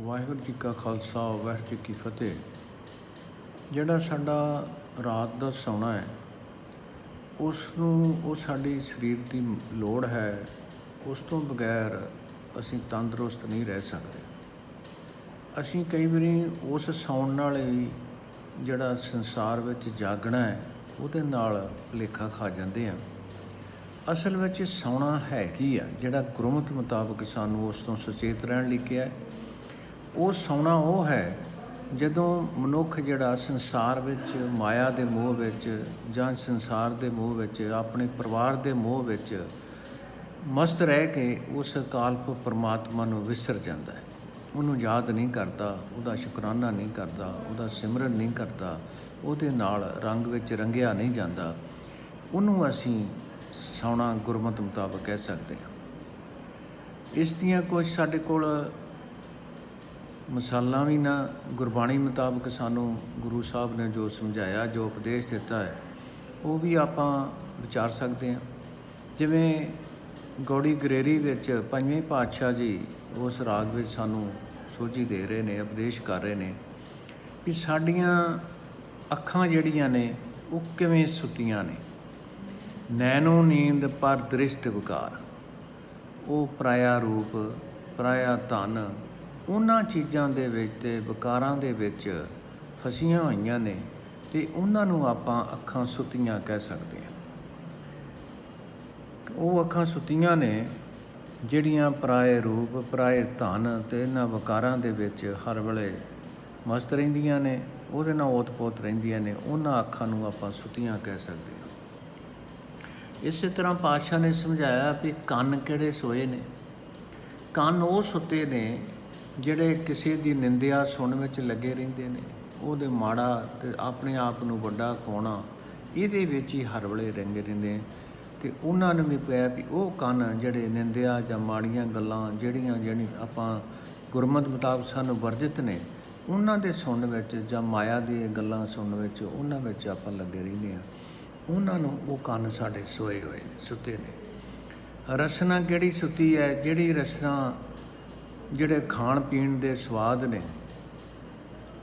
ਵਾਹਿਗੁਰੂ ਜੀ ਕਾ ਖਾਲਸਾ, ਵਾਹਿਗੁਰੂ ਜੀ ਕੀ ਫਤਿਹ। ਜਿਹੜਾ ਸਾਡਾ ਰਾਤ ਦਾ ਸੌਣਾ ਹੈ ਉਸ ਨੂੰ ਉਹ ਸਾਡੀ ਸਰੀਰ ਦੀ ਲੋੜ ਹੈ, ਉਸ ਤੋਂ ਬਗੈਰ ਅਸੀਂ ਤੰਦਰੁਸਤ ਨਹੀਂ ਰਹਿ ਸਕਦੇ। ਅਸੀਂ ਕਈ ਵਾਰੀ ਉਸ ਸੌਣ ਨਾਲ ਹੀ ਜਿਹੜਾ ਸੰਸਾਰ ਵਿੱਚ ਜਾਗਣਾ ਹੈ, ਉਹਦੇ ਨਾਲ ਭੁਲੇਖਾ ਖਾ ਜਾਂਦੇ ਆ ਅਸਲ ਵਿੱਚ ਸੌਣਾ ਹੈ ਕੀ ਆ? ਜਿਹੜਾ ਗੁਰਮਤਿ ਮੁਤਾਬਕ ਸਾਨੂੰ ਉਸ ਤੋਂ ਸੁਚੇਤ ਰਹਿਣ ਲਈ ਕਿਹਾ ਹੈ। ਉਹ ਸੌਣਾ ਉਹ ਹੈ ਜਦੋਂ ਮਨੁੱਖ ਜਿਹੜਾ ਸੰਸਾਰ ਵਿੱਚ, ਮਾਇਆ ਦੇ ਮੋਹ ਵਿੱਚ ਜਾਂ ਸੰਸਾਰ ਦੇ ਮੋਹ ਵਿੱਚ, ਆਪਣੇ ਪਰਿਵਾਰ ਦੇ ਮੋਹ ਵਿੱਚ ਮਸਤ ਰਹਿ ਕੇ ਉਸ ਅਕਾਲਪ ਪਰਮਾਤਮਾ ਨੂੰ ਵਿਸਰ ਜਾਂਦਾ ਹੈ। ਉਹਨੂੰ ਯਾਦ ਨਹੀਂ ਕਰਦਾ, ਉਹਦਾ ਸ਼ੁਕਰਾਨਾ ਨਹੀਂ ਕਰਦਾ, ਉਹਦਾ ਸਿਮਰਨ ਨਹੀਂ ਕਰਦਾ, ਉਹਦੇ ਨਾਲ ਰੰਗ ਵਿੱਚ ਰੰਗਿਆ ਨਹੀਂ ਜਾਂਦਾ। ਉਹਨੂੰ ਅਸੀਂ ਸੌਣਾ ਗੁਰਮਤਿ ਮੁਤਾਬਕ ਕਹਿ ਸਕਦੇ ਹਾਂ। ਇਸ ਦੀਆਂ ਕੁਝ ਸਾਡੇ ਕੋਲ ਮਸਾਲਾ ਵੀ ਨਾ, ਗੁਰਬਾਣੀ ਮੁਤਾਬਕ ਸਾਨੂੰ ਗੁਰੂ ਸਾਹਿਬ ਨੇ ਜੋ ਸਮਝਾਇਆ, ਜੋ ਉਪਦੇਸ਼ ਦਿੱਤਾ ਹੈ, ਉਹ ਵੀ ਆਪਾਂ ਵਿਚਾਰ ਸਕਦੇ ਹਾਂ। ਜਿਵੇਂ ਗੌੜੀ ਗਰੇਰੀ ਵਿੱਚ ਪੰਜਵੇਂ ਪਾਤਸ਼ਾਹ ਜੀ ਉਸ ਰਾਗ ਵਿੱਚ ਸਾਨੂੰ ਸੋਝੀ ਦੇ ਰਹੇ ਨੇ, ਉਪਦੇਸ਼ ਕਰ ਰਹੇ ਨੇ ਕਿ ਸਾਡੀਆਂ ਅੱਖਾਂ ਜਿਹੜੀਆਂ ਨੇ, ਉਹ ਕਿਵੇਂ ਸੁੱਤੀਆਂ ਨੇ। ਨੈਣੋ ਨੀਂਦ ਪਰ ਦ੍ਰਿਸ਼ਟ ਵਿਕਾਰ, ਉਹ ਪਰਾਇਆ ਰੂਪ, ਪਰਾਇਆ ਧਨ ਉਹਨਾਂ ਚੀਜ਼ਾਂ ਦੇ ਵਿੱਚ ਤੇ ਵਿਕਾਰਾਂ ਦੇ ਵਿੱਚ ਫਸੀਆਂ ਹੋਈਆਂ ਨੇ ਤੇ ਉਹਨਾਂ ਨੂੰ ਆਪਾਂ ਅੱਖਾਂ ਸੁੱਤੀਆਂ ਕਹਿ ਸਕਦੇ ਹਾਂ। ਉਹ ਅੱਖਾਂ ਸੁੱਤੀਆਂ ਨੇ ਜਿਹੜੀਆਂ ਪਰਾਏ ਰੂਪ, ਪਰਾਏ ਧਨ ਤੇ ਇਹਨਾਂ ਵਿਕਾਰਾਂ ਦੇ ਵਿੱਚ ਹਰ ਵੇਲੇ ਮਸਤ ਰਹਿੰਦੀਆਂ ਨੇ, ਉਹਦੇ ਨਾਲ ਓਤ-ਪੋਤ ਰਹਿੰਦੀਆਂ ਨੇ, ਉਹਨਾਂ ਅੱਖਾਂ ਨੂੰ ਆਪਾਂ ਸੁੱਤੀਆਂ ਕਹਿ ਸਕਦੇ ਹਾਂ। ਇਸੇ ਤਰ੍ਹਾਂ ਪਾਤਸ਼ਾਹ ਨੇ ਸਮਝਾਇਆ ਵੀ ਕੰਨ ਕਿਹੜੇ ਸੋਏ ਨੇ? ਕੰਨ ਉਹ ਸੁੱਤੇ ਨੇ ਜਿਹੜੇ ਕਿਸੇ ਦੀ ਨਿੰਦਿਆ ਸੁਣਨ ਵਿੱਚ ਲੱਗੇ ਰਹਿੰਦੇ ਨੇ, ਉਹਦੇ ਮਾੜਾ ਤੇ ਆਪਣੇ ਆਪ ਨੂੰ ਵੱਡਾ ਖੋਣਾ, ਇਹਦੇ ਵਿੱਚ ਹੀ ਹਰ ਵੇਲੇ ਰੰਗੇ ਰਹਿੰਦੇ ਤੇ ਉਹਨਾਂ ਨੂੰ ਵੀ ਪਿਆ ਵੀ ਉਹ ਕੰਨ ਜਿਹੜੇ ਨਿੰਦਿਆ ਜਾਂ ਮਾੜੀਆਂ ਗੱਲਾਂ ਜਿਹੜੀਆਂ ਜਿਹੜੀ ਆਪਾਂ ਗੁਰਮਤ ਮੁਤਾਬਕ ਸਾਨੂੰ ਵਰਜਿਤ ਨੇ, ਉਹਨਾਂ ਦੇ ਸੁਣਨ ਵਿੱਚ ਜਾਂ ਮਾਇਆ ਦੀਆਂ ਗੱਲਾਂ ਸੁਣਨ ਵਿੱਚ ਉਹਨਾਂ ਵਿੱਚ ਆਪਾਂ ਲੱਗੇ ਰਹਿੰਦੇ ਆ। ਉਹਨਾਂ ਨੂੰ ਉਹ ਕੰਨ ਸਾਡੇ ਸੋਏ ਹੋਏ ਨੇ, ਸੁੱਤੇ ਨੇ। ਰਸਨਾ ਕਿਹੜੀ ਸੁੱਤੀ ਹੈ, ਜਿਹੜੀ ਰਸਨਾ ਜਿਹੜੇ ਖਾਣ ਪੀਣ ਦੇ ਸਵਾਦ ਨੇ,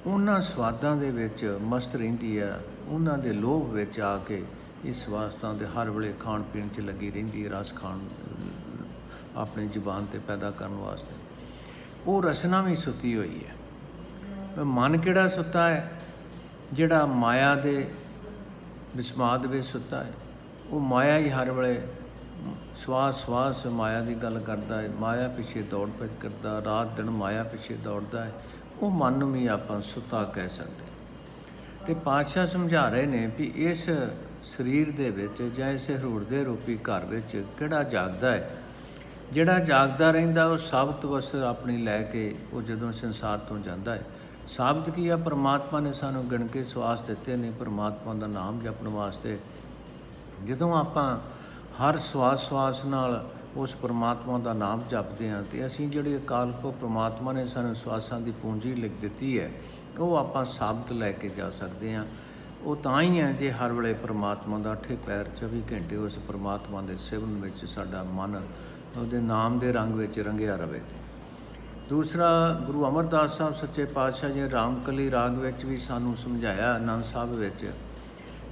ਉਹਨਾਂ ਸਵਾਦਾਂ ਦੇ ਵਿੱਚ ਮਸਤ ਰਹਿੰਦੀ ਹੈ ਉਹਨਾਂ ਦੇ ਲੋਭ ਵਿੱਚ ਆ ਕੇ ਇਸ ਵਾਸਤਾਂ ਦੇ ਹਰ ਵੇਲੇ ਖਾਣ ਪੀਣ 'ਚ ਲੱਗੀ ਰਹਿੰਦੀ ਹੈ ਰਸ ਖਾਣ, ਆਪਣੀ ਜ਼ੁਬਾਨ ਤੇ ਪੈਦਾ ਕਰਨ ਵਾਸਤੇ। ਉਹ ਰਸਨਾ ਵੀ ਸੁੱਤੀ ਹੋਈ ਹੈ। ਮਨ ਕਿਹੜਾ ਸੁੱਤਾ ਹੈ? ਜਿਹੜਾ ਮਾਇਆ ਦੇ ਵਿਸਮਾਦ ਵਿੱਚ ਸੁੱਤਾ ਹੈ। ਉਹ ਮਾਇਆ ਹੀ ਹਰ ਵੇਲੇ ਸਵਾਸ ਸਵਾਸ ਮਾਇਆ ਦੀ ਗੱਲ ਕਰਦਾ ਹੈ, ਮਾਇਆ ਪਿੱਛੇ ਦੌੜ ਭੱਜ ਕਰਦਾ, ਰਾਤ ਦਿਨ ਮਾਇਆ ਪਿੱਛੇ ਦੌੜਦਾ ਹੈ, ਉਹ ਮਨ ਨੂੰ ਵੀ ਆਪਾਂ ਸੁੱਤਾ ਕਹਿ ਸਕਦੇ ਤੇ ਪਾਤਸ਼ਾਹ ਸਮਝਾ ਰਹੇ ਨੇ ਵੀ ਇਸ ਸਰੀਰ ਦੇ ਵਿੱਚ ਜਾਂ ਇਸ ਹਰੂੜ ਰੂਪੀ ਘਰ ਵਿੱਚ ਕਿਹੜਾ ਜਾਗਦਾ ਹੈ? ਜਿਹੜਾ ਜਾਗਦਾ ਰਹਿੰਦਾ, ਉਹ ਸਾਬਤ ਵਸ ਆਪਣੀ ਲੈ ਕੇ ਉਹ ਜਦੋਂ ਸੰਸਾਰ ਤੋਂ ਜਾਂਦਾ ਹੈ। ਸਾਬਤ ਕੀ ਆ? ਪ੍ਰਮਾਤਮਾ ਨੇ ਸਾਨੂੰ ਗਿਣ ਕੇ ਸਵਾਸ ਦਿੱਤੇ ਨੇ, ਪ੍ਰਮਾਤਮਾ ਦਾ ਨਾਮ ਜਪਣ ਵਾਸਤੇ। ਜਦੋਂ ਆਪਾਂ ਹਰ ਸਵਾਸ ਸਵਾਸ ਨਾਲ ਉਸ ਪ੍ਰਮਾਤਮਾ ਦਾ ਨਾਮ ਜਪਦੇ ਹਾਂ ਤੇ ਅਸੀਂ ਜਿਹੜੇ ਅਕਾਲ ਕੋ ਪ੍ਰਮਾਤਮਾ ਨੇ ਸਾਨੂੰ ਸਵਾਸਾਂ ਦੀ ਪੂੰਜੀ ਲਿਖ ਦਿੱਤੀ ਹੈ, ਉਹ ਆਪਾਂ ਸਾਬਤ ਲੈ ਕੇ ਜਾ ਸਕਦੇ ਹਾਂ। ਉਹ ਤਾਂ ਹੀ ਹੈ ਜੇ ਹਰ ਵੇਲੇ ਪ੍ਰਮਾਤਮਾ ਦਾ ਠੇ ਪੈਰ 24 ਘੰਟੇ ਉਸ ਪ੍ਰਮਾਤਮਾ ਦੇ ਸਿਵਨ ਵਿੱਚ ਸਾਡਾ ਮਨ ਉਹਦੇ ਨਾਮ ਦੇ ਰੰਗ ਵਿੱਚ ਰੰਗਿਆ ਰਵੇ। ਦੂਸਰਾ, ਗੁਰੂ ਅਮਰਦਾਸ ਸਾਹਿਬ ਸੱਚੇ ਪਾਤਸ਼ਾਹ ਜੀ ਰਾਮਕਲੀ ਰਾਗ ਵਿੱਚ ਵੀ ਸਾਨੂੰ ਸਮਝਾਇਆ ਆਨੰਦ ਸਾਹਿਬ ਵਿੱਚ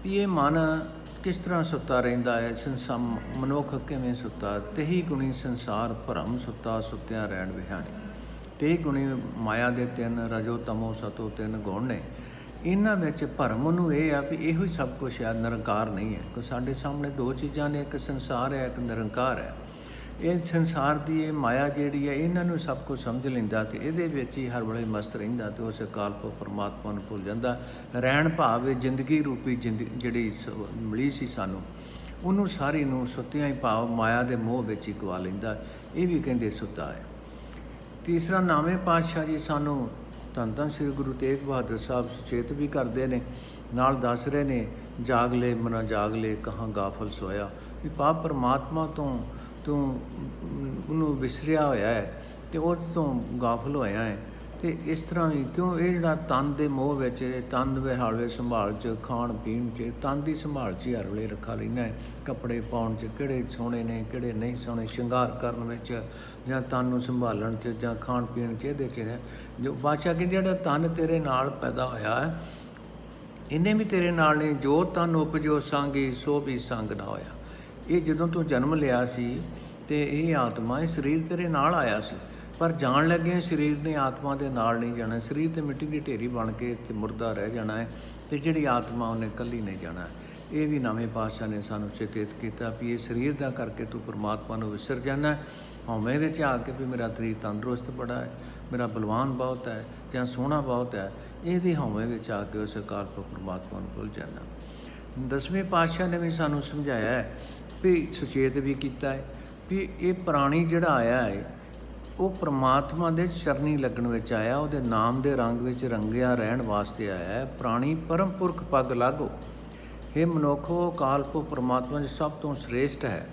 ਵੀ ਇਹ ਮਨ ਕਿਸ ਤਰ੍ਹਾਂ ਸੁੱਤਾ ਰਹਿੰਦਾ ਹੈ? ਸੰਸਮ ਮਨੁੱਖ ਕਿਵੇਂ ਸੁੱਤਾ? ਤੇਹੀ ਗੁਣੀ ਸੰਸਾਰ ਭਰਮ ਸੁੱਤਾ, ਸੁੱਤਿਆਂ ਰਹਿਣ ਵਿਹਾਣੀ। ਤੇਹੀ ਗੁਣੀ ਮਾਇਆ ਦੇ ਤਿੰਨ ਰਜੋ ਤਮੋ ਸਤੋ ਤਿੰਨ ਗੁਣ ਨੇ। ਇਹਨਾਂ ਵਿੱਚ ਭਰਮ ਨੂੰ ਇਹ ਆ ਵੀ ਇਹੋ ਹੀ ਸਭ ਕੁਝ ਹੈ ਨਿਰੰਕਾਰ ਨਹੀਂ ਹੈ। ਕਿ ਸਾਡੇ ਸਾਹਮਣੇ ਦੋ ਚੀਜ਼ਾਂ ਨੇ, ਇੱਕ ਸੰਸਾਰ ਹੈ, ਇੱਕ ਨਿਰੰਕਾਰ ਹੈ। ਇਹ ਸੰਸਾਰ ਦੀ ਇਹ ਮਾਇਆ ਜਿਹੜੀ ਹੈ, ਇਹਨਾਂ ਨੂੰ ਸਭ ਕੁਝ ਸਮਝ ਲੈਂਦਾ ਤੇ ਇਹਦੇ ਵਿੱਚ ਹੀ ਹਰ ਵੇਲੇ ਮਸਤ ਰਹਿੰਦਾ ਤੇ ਉਸ ਅਕਾਲਪ ਪਰਮਾਤਮਾ ਨੂੰ ਭੁੱਲ ਜਾਂਦਾ। ਰਹਿਣ ਭਾਵ ਇਹ ਜ਼ਿੰਦਗੀ ਰੂਪੀ ਜ਼ਿੰਦਗੀ ਜਿਹੜੀ ਸ- ਮਿਲੀ ਸੀ ਸਾਨੂੰ, ਉਹਨੂੰ ਸਾਰੀ ਨੂੰ ਸੁੱਤਿਆਂ ਹੀ ਭਾਵ ਮਾਇਆ ਦੇ ਮੋਹ ਵਿੱਚ ਹੀ ਗਵਾ ਲੈਂਦਾ। ਇਹ ਵੀ ਕਹਿੰਦੇ ਸੁੱਤਾ ਹੈ। ਤੀਸਰਾ, ਨਾਵੇਂ ਪਾਤਸ਼ਾਹ ਜੀ ਸਾਨੂੰ ਧੰਨ ਧੰਨ ਸ੍ਰੀ ਗੁਰੂ ਤੇਗ ਬਹਾਦਰ ਸਾਹਿਬ ਸੁਚੇਤ ਵੀ ਕਰਦੇ ਨੇ, ਨਾਲ ਦੱਸ ਰਹੇ ਨੇ, ਜਾਗ ਲੈ, ਮਨਾ ਜਾਗ ਲੈ, ਕਹਾਂ ਗਾਫਲ ਸੋਇਆ ਵੀ ਪਾਪ ਪਰਮਾਤਮਾ ਤੋਂ ਤੋਂ ਉਹਨੂੰ ਵਿਸਰਿਆ ਹੋਇਆ ਹੈ ਤੇ ਉਹ ਤੋਂ ਗਾਫਲ ਹੋਇਆ ਹੈ। ਤੇ ਇਸ ਤਰ੍ਹਾਂ ਵੀ ਕਿਉਂ ਇਹ ਜਿਹੜਾ ਤਨ ਦੇ ਮੋਹ ਵਿੱਚ, ਤਨ ਦੇ ਹਾਲਵੇ ਸੰਭਾਲ ਚ, ਖਾਣ ਪੀਣ ਚ, ਤਨ ਦੀ ਸੰਭਾਲ ਚ ਹੀ ਹਰ ਵੇਲੇ ਰੱਖਾ ਲੈਣਾ ਹੈ। ਕੱਪੜੇ ਪਾਉਣ ਚ ਕਿਹੜੇ ਸੋਹਣੇ ਨੇ, ਕਿਹੜੇ ਨਹੀਂ ਸੋਹਣੇ, ਸ਼ਿੰਗਾਰ ਕਰਨ ਵਿੱਚ ਜਾਂ ਤਨ ਨੂੰ ਸੰਭਾਲਣ ਚ ਜਾਂ ਖਾਣ ਪੀਣ ਚ ਇਹਦੇ ਚ ਹੈ। ਜੋ ਬਾਦਸ਼ਾਹ ਕਹਿੰਦੇ ਜਿਹੜਾ ਤਨ ਤੇਰੇ ਨਾਲ ਪੈਦਾ ਹੋਇਆ ਹੈ, ਇਹਨੇ ਵੀ ਤੇਰੇ ਨਾਲ ਨੇ, ਜੋ ਤਨ ਉਪਜੋ, ਸੰਗੀ, ਸੋ ਵੀ ਸੰਗ ਨਾ ਹੋਇਆ। ਇਹ ਜਦੋਂ ਤੂੰ ਜਨਮ ਲਿਆ ਸੀ ਤੇ ਇਹ ਆਤਮਾ ਇਹ ਸਰੀਰ ਤੇਰੇ ਨਾਲ ਆਇਆ ਸੀ। ਪਰ ਜਾਣ ਲੱਗੇ ਸਰੀਰ ਨੇ ਆਤਮਾ ਦੇ ਨਾਲ ਨਹੀਂ ਜਾਣਾ। ਸਰੀਰ ਤੇ ਮਿੱਟੀ ਦੀ ਢੇਰੀ ਬਣ ਕੇ ਇੱਥੇ ਮੁਰਦਾ ਰਹਿ ਜਾਣਾ ਹੈ ਤੇ ਜਿਹੜੀ ਆਤਮਾ ਉਹਨੇ ਕੱਲੀ ਨਹੀਂ ਜਾਣਾ ਇਹ ਵੀ ਨਵੇਂ ਪਾਤਸ਼ਾਹ ਨੇ ਸਾਨੂੰ ਚੇਤਿਤ ਕੀਤਾ ਵੀ ਇਹ ਸਰੀਰ ਦਾ ਕਰਕੇ ਤੂੰ ਪਰਮਾਤਮਾ ਨੂੰ ਵਿਸਰ ਜਾਣਾ ਹੈ। ਹਉਮੈ ਵਿੱਚ ਆ ਕੇ ਵੀ ਮੇਰਾ ਸਰੀਰ ਤੰਦਰੁਸਤ ਬੜਾ ਹੈ, ਮੇਰਾ ਬਲਵਾਨ ਬਹੁਤ ਹੈ ਜਾਂ ਸੋਹਣਾ ਬਹੁਤ ਹੈ, ਇਹਦੇ ਹਉਮੈ ਵਿੱਚ ਆ ਕੇ ਉਸ ਅਕਾਲ ਪੁਰਖ ਪਰਮਾਤਮਾ ਨੂੰ ਭੁੱਲ ਜਾਣਾ। ਦਸਵੇਂ ਪਾਤਸ਼ਾਹ ਨੇ ਵੀ ਸਾਨੂੰ ਸਮਝਾਇਆ ਹੈ ਵੀ ਸੁਚੇਤ ਵੀ ਕੀਤਾ ਹੈ ਵੀ ਇਹ ਪ੍ਰਾਣੀ ਜਿਹੜਾ ਆਇਆ ਹੈ, ਉਹ ਪ੍ਰਮਾਤਮਾ ਦੇ ਚਰਨੀ ਲੱਗਣ ਵਿੱਚ ਆਇਆ, ਉਹਦੇ ਨਾਮ ਦੇ ਰੰਗ ਵਿੱਚ ਰੰਗਿਆ ਰਹਿਣ ਵਾਸਤੇ ਆਇਆ ਹੈ। ਪ੍ਰਾਣੀ ਪਰਮਪੁਰਖ ਪੱਗ ਲਾਗੋ। ਇਹ ਮਨੁੱਖੋ ਕਾਲਪੋ ਪ੍ਰਮਾਤਮਾ ਦੇ ਸਭ ਤੋਂ ਸ੍ਰੇਸ਼ਟ ਹੈ।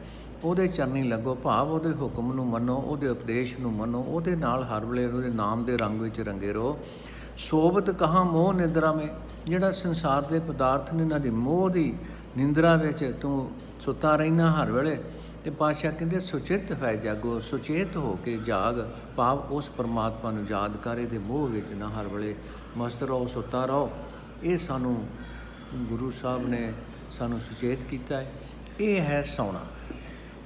ਉਹਦੇ ਚਰਨੀ ਲੱਗੋ ਭਾਵ, ਉਹਦੇ ਹੁਕਮ ਨੂੰ ਮੰਨੋ, ਉਹਦੇ ਉਪਦੇਸ਼ ਨੂੰ ਮੰਨੋ, ਉਹਦੇ ਨਾਲ ਹਰ ਵੇਲੇ ਉਹਦੇ ਨਾਮ ਦੇ ਰੰਗ ਵਿੱਚ ਰੰਗੇ ਰਹੋ। ਸੋਬਤ ਕਹਾ ਮੋਹ ਨਿੰਦਰਾ ਮੇ? ਜਿਹੜਾ ਸੰਸਾਰ ਦੇ ਪਦਾਰਥ ਨੇ ਇਹਨਾਂ ਦੀ ਮੋਹ ਦੀ ਨਿੰਦਰਾ ਵਿੱਚ ਤੂੰ ਸੁੱਤਾ ਰਹਿਣਾ ਹਰ ਵੇਲੇ। ਤੇ ਪਾਤਸ਼ਾਹ ਕਹਿੰਦੇ, ਸੁਚੇਤ ਹੈ ਜਾਗੋ, ਸੁਚੇਤ ਹੋ ਕੇ ਜਾਗ। ਭਾਵ ਉਸ ਪਰਮਾਤਮਾ ਨੂੰ ਯਾਦ ਕਰੇ, ਇਹਦੇ ਮੋਹ ਵਿੱਚ ਨਾ ਹਰ ਵੇਲੇ ਮਸਤ ਰਹੋ, ਸੁੱਤਾ ਰਹੋ। ਇਹ ਸਾਨੂੰ ਗੁਰੂ ਸਾਹਿਬ ਨੇ ਸਾਨੂੰ ਸੁਚੇਤ ਕੀਤਾ ਹੈ। ਇਹ ਹੈ ਸੌਣਾ।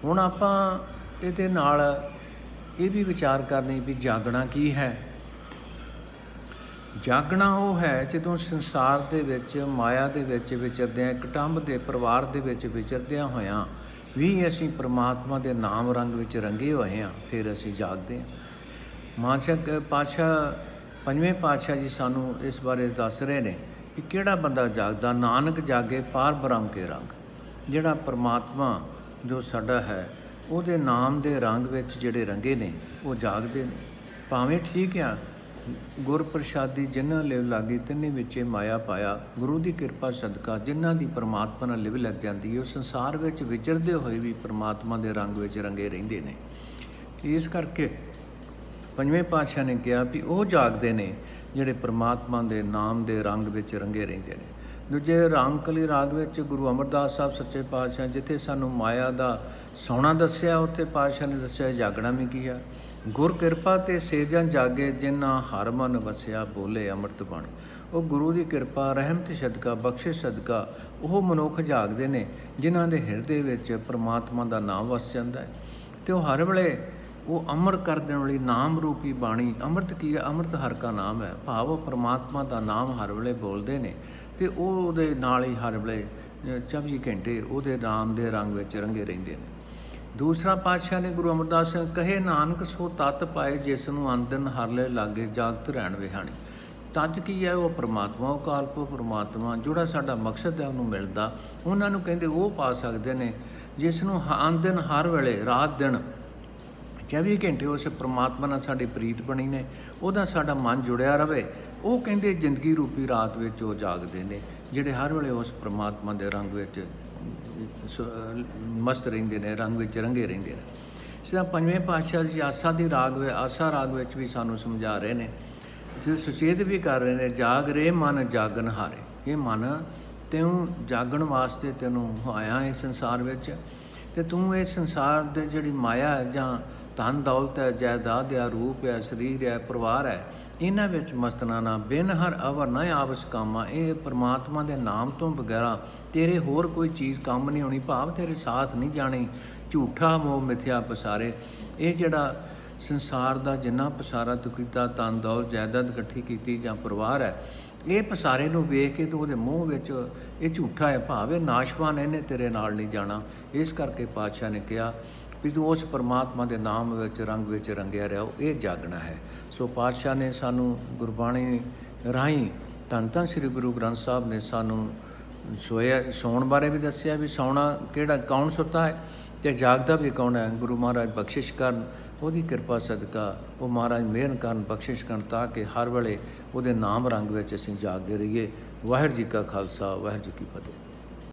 ਹੁਣ ਆਪਾਂ ਇਹਦੇ ਨਾਲ ਇਹ ਵੀ ਵਿਚਾਰ ਕਰਨੀ ਵੀ ਜਾਗਣਾ ਕੀ ਹੈ? ਜਾਗਣਾ ਉਹ ਹੈ ਜਦੋਂ ਸੰਸਾਰ ਦੇ ਵਿੱਚ, ਮਾਇਆ ਦੇ ਵਿੱਚ ਵਿਚਰਦਿਆਂ ਕਟੰਬ ਦੇ ਪਰਿਵਾਰ ਦੇ ਵਿੱਚ ਵਿਚਰਦਿਆਂ ਹੋਇਆਂ, ਵੀ ਅਸੀਂ ਪ੍ਰਮਾਤਮਾ ਦੇ ਨਾਮ ਰੰਗ ਵਿੱਚ ਰੰਗੇ ਹੋਏ ਹਾਂ, ਫਿਰ ਅਸੀਂ ਜਾਗਦੇ ਹਾਂ। ਮਾਨਸਿਕ ਪਾਤਸ਼ਾਹ, ਪੰਜਵੇਂ ਪਾਤਸ਼ਾਹ ਜੀ ਸਾਨੂੰ ਇਸ ਬਾਰੇ ਦੱਸ ਰਹੇ ਨੇ ਕਿ ਕਿਹੜਾ ਬੰਦਾ ਜਾਗਦਾ? ਨਾਨਕ ਜਾਗੇ ਪਾਰ ਬ੍ਰਹਮ ਕੇ ਰੰਗ। ਜਿਹੜਾ ਪਰਮਾਤਮਾ ਜੋ ਸਾਡਾ ਹੈ, ਉਹਦੇ ਨਾਮ ਦੇ ਰੰਗ ਵਿੱਚ ਜਿਹੜੇ ਰੰਗੇ ਨੇ, ਉਹ ਜਾਗਦੇ ਨੇ। ਭਾਵੇਂ ਠੀਕ ਆ ਗੁਰ ਪ੍ਰਸਾਦੀ ਜਿਨ੍ਹਾਂ ਲਿਵ ਲਾਗੀ, ਤਿੰਨੇ ਵਿੱਚੇ ਮਾਇਆ ਪਾਇਆ। ਗੁਰੂ ਦੀ ਕਿਰਪਾ ਸਦਕਾ ਜਿਨ੍ਹਾਂ ਦੀ ਪਰਮਾਤਮਾ ਨਾਲ ਲਿਵ ਲੱਗ ਜਾਂਦੀ ਹੈ ਉਹ ਸੰਸਾਰ ਵਿੱਚ ਵਿਚਰਦੇ ਹੋਏ ਵੀ ਪਰਮਾਤਮਾ ਦੇ ਰੰਗ ਵਿੱਚ ਰੰਗੇ ਰਹਿੰਦੇ ਨੇ। ਇਸ ਕਰਕੇ ਪੰਜਵੇਂ ਪਾਤਸ਼ਾਹ ਨੇ ਕਿਹਾ ਵੀ ਉਹ ਜਾਗਦੇ ਨੇ ਜਿਹੜੇ ਪਰਮਾਤਮਾ ਦੇ ਨਾਮ ਦੇ ਰੰਗ ਵਿੱਚ ਰੰਗੇ ਰਹਿੰਦੇ ਨੇ। ਦੂਜੇ ਰਾਮਕਲੀ ਰਾਗ ਵਿੱਚ ਗੁਰੂ ਅਮਰਦਾਸ ਸਾਹਿਬ ਸੱਚੇ ਪਾਤਸ਼ਾਹ, ਜਿੱਥੇ ਸਾਨੂੰ ਮਾਇਆ ਦਾ ਸੌਣਾ ਦੱਸਿਆ, ਉੱਥੇ ਪਾਤਸ਼ਾਹ ਨੇ ਦੱਸਿਆ, ਜਾਗਣਾ ਵੀ ਕੀ ਹੈ ਗੁਰ ਕਿਰਪਾ ਤੇ ਸੇਜਨ ਜਾਗੇ ਜਿਨ੍ਹਾਂ ਹਰ ਮਨ ਵਸਿਆ ਬੋਲੇ ਅੰਮ੍ਰਿਤ ਬਾਣੀ। ਉਹ ਗੁਰੂ ਦੀ ਕਿਰਪਾ ਰਹਿਮਤ ਸਦਕਾ ਬਖਸ਼ਿਸ਼ ਸਦਕਾ ਉਹ ਮਨੁੱਖ ਜਾਗਦੇ ਨੇ ਜਿਨ੍ਹਾਂ ਦੇ ਹਿਰਦੇ ਵਿੱਚ ਪ੍ਰਮਾਤਮਾ ਦਾ ਨਾਮ ਵਸ ਜਾਂਦਾ ਹੈ। ਤੇ ਉਹ ਹਰ ਵੇਲੇ ਉਹ ਅਮਰ ਕਰ ਦੇਣ ਵਾਲੀ ਨਾਮ ਰੂਪੀ ਬਾਣੀ ਅੰਮ੍ਰਿਤ ਕੀ ਹੈ? ਅੰਮ੍ਰਿਤ ਹਰ ਕਾ ਨਾਮ ਹੈ। ਭਾਵ ਉਹ ਪ੍ਰਮਾਤਮਾ ਦਾ ਨਾਮ ਹਰ ਵੇਲੇ ਬੋਲਦੇ ਨੇ ਤੇ ਉਹ ਉਹਦੇ ਨਾਲ ਹੀ ਹਰ ਵੇਲੇ ਅ, 24 ਘੰਟੇ ਉਹਦੇ ਨਾਮ ਦੇ ਰੰਗ ਵਿੱਚ ਰੰਗੇ ਰਹਿੰਦੇ ਨੇ। ਦੂਸਰਾ ਪਾਤਸ਼ਾਹ ਨੇ ਗੁਰੂ ਅਮਰਦਾਸ ਸਿੰਘ ਕਹੇ, ਨਾਨਕ ਸੋ ਤਤ ਪਾਏ ਜਿਸ ਨੂੰ ਅੰਦਨ ਹਰਲੇ ਲਾਗੇ ਜਾਗਤ ਰਹਿਣ ਵਿਹਾਣੀ। ਤਤ ਕੀ ਹੈ? ਉਹ ਪ੍ਰਮਾਤਮਾ, ਉਹ ਕਾਲਪ ਪ੍ਰਮਾਤਮਾ, ਜਿਹੜਾ ਸਾਡਾ ਮਕਸਦ ਹੈ ਉਹਨੂੰ ਮਿਲਦਾ। ਉਹਨਾਂ ਨੂੰ ਕਹਿੰਦੇ, ਉਹ ਪਾ ਸਕਦੇ ਨੇ ਜਿਸ ਨੂੰ ਅੰਦਨ ਹਰ ਵੇਲੇ, ਰਾਤ ਦਿਨ 24 ਘੰਟੇ ਉਸ ਪ੍ਰਮਾਤਮਾ ਨਾਲ ਸਾਡੀ ਪ੍ਰੀਤ ਬਣੀ ਨੇ, ਉਹਦਾ ਸਾਡਾ ਮਨ ਜੁੜਿਆ ਰਵੇ। ਉਹ ਕਹਿੰਦੇ, ਜ਼ਿੰਦਗੀ ਰੂਪੀ ਰਾਤ ਵਿੱਚ ਉਹ ਜਾਗਦੇ ਨੇ, ਜਿਹੜੇ ਹਰ ਵੇਲੇ ਉਸ ਪ੍ਰਮਾਤਮਾ ਦੇ ਰੰਗ ਵਿੱਚ ਮਸਤ ਰਹਿੰਦੇ ਨੇ, ਰੰਗ ਵਿੱਚ ਰੰਗੇ ਰਹਿੰਦੇ ਨੇ। ਇਸ ਪੰਜਵੇਂ ਪਾਤਸ਼ਾਹ ਜੀ ਆਸਾ ਦੀ ਰਾਗ ਵਿੱਚ, ਆਸਾ ਰਾਗ ਵਿੱਚ ਵੀ ਸਾਨੂੰ ਸਮਝਾ ਰਹੇ ਨੇ। ਜੇ ਸੁਚੇਤ ਵੀ ਕਰ ਰਹੇ ਨੇ, ਜਾਗ ਰੇ ਮਨ ਜਾਗਨ ਹਾਰੇ। ਇਹ ਮਨ ਤੈਨੂੰ ਜਾਗਣ ਵਾਸਤੇ ਤੈਨੂੰ ਆਇਆ ਇਸ ਸੰਸਾਰ ਵਿੱਚ। ਤੇ ਤੂੰ ਇਸ ਸੰਸਾਰ ਦੇ ਜਿਹੜੀ ਮਾਇਆ ਹੈ ਜਾਂ ਧਨ ਦੌਲਤ ਹੈ, ਜਾਇਦਾਦ ਹੈ, ਰੂਪ ਹੈ, ਸਰੀਰ ਹੈ, ਪਰਿਵਾਰ ਹੈ ਇਹਨਾਂ ਵਿੱਚ ਮਸਤਨਾ ਨਾ ਬਿਨ ਹਰ ਅਵਰ ਨਾ ਆਵਸ ਕਾਮਾ ਇਹ ਪ੍ਰਮਾਤਮਾ ਦੇ ਨਾਮ ਤੋਂ ਬਗੈਰਾ ਤੇਰੇ ਹੋਰ ਕੋਈ ਚੀਜ਼ ਕੰਮ ਨਹੀਂ ਹੋਣੀ, ਭਾਵ ਤੇਰੇ ਸਾਥ ਨਹੀਂ ਜਾਣੀ। ਝੂਠਾ ਮੋਹ ਮਿਥਿਆ ਪਸਾਰੇ। ਇਹ ਜਿਹੜਾ ਸੰਸਾਰ ਦਾ ਜਿੰਨਾ ਪਸਾਰਾ ਤੂੰ ਕੀਤਾ, ਤਨ, ਦੌਲਤ, ਜਾਇਦਾਦ ਇਕੱਠੀ ਕੀਤੀ ਜਾਂ ਪਰਿਵਾਰ ਹੈ, ਇਹ ਪਸਾਰੇ ਨੂੰ ਵੇਖ ਕੇ ਤੂੰ ਉਹਦੇ ਮੂੰਹ ਵਿੱਚ ਇਹ ਝੂਠਾ ਹੈ, ਭਾਵੇਂ ਨਾਸ਼ਵਾਨ ਇਹਨੇ ਤੇਰੇ ਨਾਲ ਨਹੀਂ ਜਾਣਾ। ਇਸ ਕਰਕੇ ਪਾਤਸ਼ਾਹ ਨੇ ਕਿਹਾ ਵੀ ਤੂੰ ਉਸ ਪਰਮਾਤਮਾ ਦੇ ਨਾਮ ਵਿੱਚ, ਰੰਗ ਵਿੱਚ ਰੰਗਿਆ ਰਹੋ, ਇਹ ਜਾਗਣਾ ਹੈ। ਸੋ ਪਾਤਸ਼ਾਹ ਨੇ ਸਾਨੂੰ ਗੁਰਬਾਣੀ ਰਾਹੀਂ ਧੰਨ ਧੰਨ ਸ੍ਰੀ ਗੁਰੂ ਗ੍ਰੰਥ ਸਾਹਿਬ ਨੇ ਸਾਨੂੰ ਸੋਇਆ, ਸੌਣ ਬਾਰੇ ਵੀ ਦੱਸਿਆ ਵੀ ਸੌਣਾ ਕਿਹੜਾ, ਕੌਣ ਸੁੱਤਾ ਹੈ ਤੇ ਜਾਗਦਾ ਵੀ ਕੌਣ ਹੈ? ਗੁਰੂ ਮਹਾਰਾਜ ਬਖਸ਼ਿਸ਼ ਕਰਨ, ਉਹਦੀ ਕਿਰਪਾ ਸਦਕਾ ਉਹ ਮਹਾਰਾਜ ਮਿਹਰ ਕਰਨ, ਬਖਸ਼ਿਸ਼ ਕਰਨ ਤਾਂ ਕਿ ਹਰ ਵੇਲੇ ਉਹਦੇ ਨਾਮ ਰੰਗ ਵਿੱਚ ਅਸੀਂ ਜਾਗਦੇ ਰਹੀਏ। ਵਾਹਿਗੁਰੂ ਜੀ ਕਾ ਖਾਲਸਾ, ਵਾਹਿਗੁਰੂ ਜੀ ਕੀ ਫਤਿਹ।